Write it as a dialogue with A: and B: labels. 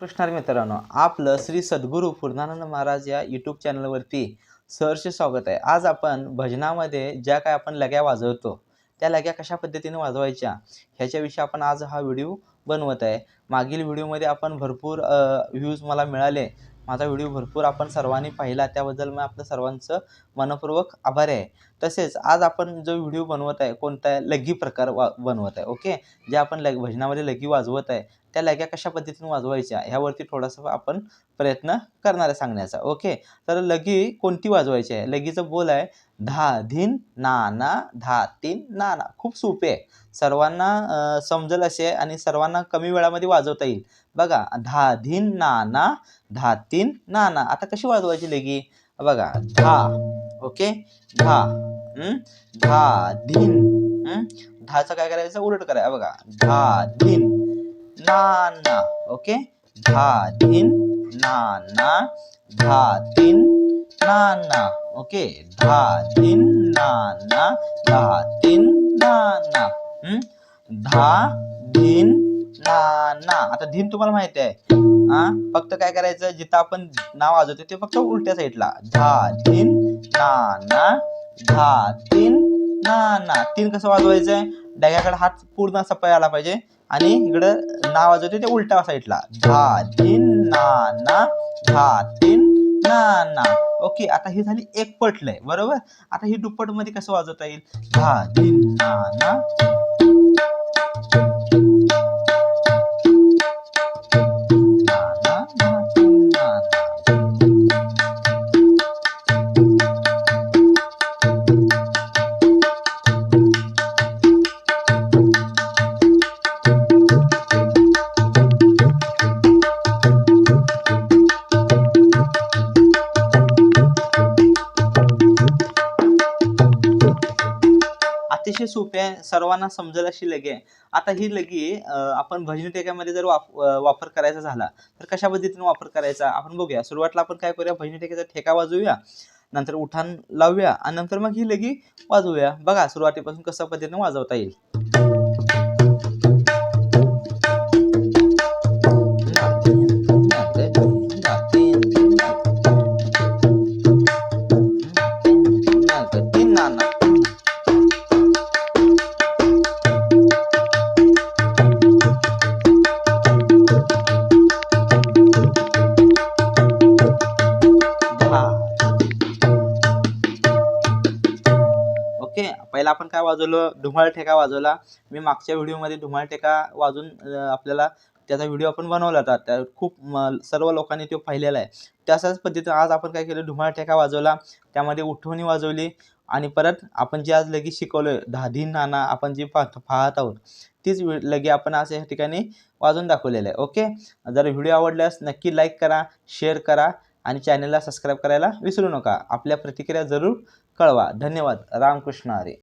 A: कृष्णार मित्रांनो आपलं श्री सद्गुरू पूर्णानंद महाराज या यूट्यूब चॅनलवरती सहर्ष स्वागत आहे. आज आपण भजनामध्ये ज्या काय आपण लग्या वाजवतो त्या लग्या कशा पद्धतीने वाजवायच्या ह्याच्याविषयी आपण आज हा व्हिडिओ बनवत आहे. मागील व्हिडिओमध्ये आपण भरपूर व्ह्यूज मला मिळाले. माझा व्हिडिओ भरपूर आपण सर्वांनी पाहिला. त्याबद्दल मी आपलं सर्वांचं मनपूर्वक आभारी आहे. तसेच आज आपण जो व्हिडिओ बनवत आहे कोणता लग्गी प्रकार वा बनवत आहे ओके जे आपण लग भजनामध्ये लग्गी वाजवत आहे त्या लग्या कशा पद्धतीने वाजवायच्या ह्यावरती थोडासा आपण प्रयत्न करणार आहे सांगण्याचा. ओके तर लगी कोणती वाजवायची आहे? लगीचं बोल आहे धा धीन ना ना धा तीन ना ना खूप सोपे आहे. सर्वांना समजेल असे आहे आणि सर्वांना कमी वेळामध्ये वाजवता येईल. बघा धा धीन ना ना धा तीन ना ना आता कशी वाजवायची लगी? बघा धा. ओके धा. धा धीन. धाचं काय करायचं? उलट करायचं. बघा धा धीन. ना ना ओके? धा धिन ना ना धा तीन ना ना ओके? धा धिन ना ना धा तीन ना ना धा धिन ना ना आता धिन तुम्हाला माहिती आहे. हा फक्त काय करायचं? जिथं आपण नाव वाजवतो ते फक्त उलट्या साईडला धा धिन ना ना धा तीन ना ना. तीन कसं वाजवायचंय? डाव्याकडे हात पूर्ण असा पळायला आला पाहिजे. आणि इकडं ना वाजवते ते उलटा साईडला. धा तीन ना ना. धा तीन ना ना. ओके आता ही झाली एक पटलंय. बरोबर? आता ही दुप्पटमध्ये कसं वाजवता येईल? धा तीन ना ना. अतिशय सोपी आहे. सर्वांना समजेल अशी लगी आहे. आता ही लगी आपण भजनीटेक्यामध्ये जर वाप वापर करायचा झाला तर कशा पद्धतीने वापर करायचा आपण बघूया. सुरुवातीला आपण काय करूया? भजनीटेक्याचा ठेका वाजवूया नंतर उठाण लावूया आणि नंतर मग ही लगी वाजवूया. बघा सुरुवातीपासून कशा पद्धतीने वाजवता येईल. ओके. पहिला आपण काय वाजवलं? धुमाळ ठेका वाजवला. मी मागच्या व्हिडिओमध्ये धुमाळ ठेका वाजून आपल्याला त्याचा व्हिडिओ आपण बनवला होता. त्या खूप म- सर्व लोकांनी तो पाहिलेला आहे. तशाच पद्धतीनं आज आपण काय केलं? धुमाळ ठेका वाजवला. त्यामध्ये उठवणी वाजवली आणि परत आपण जे आज लगी शिकवलं धाधी नाना आपण जी पाहत पाहत आहोत तीच वे- लगी आपण आज या ठिकाणी वाजून दाखवलेलं आहे. ओके? जर व्हिडिओ आवडल्यास नक्की लाईक करा शेअर करा आणि चॅनलला सबस्क्राईब करायला विसरू नका. आपल्या प्रतिक्रिया जरूर कळवा धन्यवाद रामकृष्ण आरे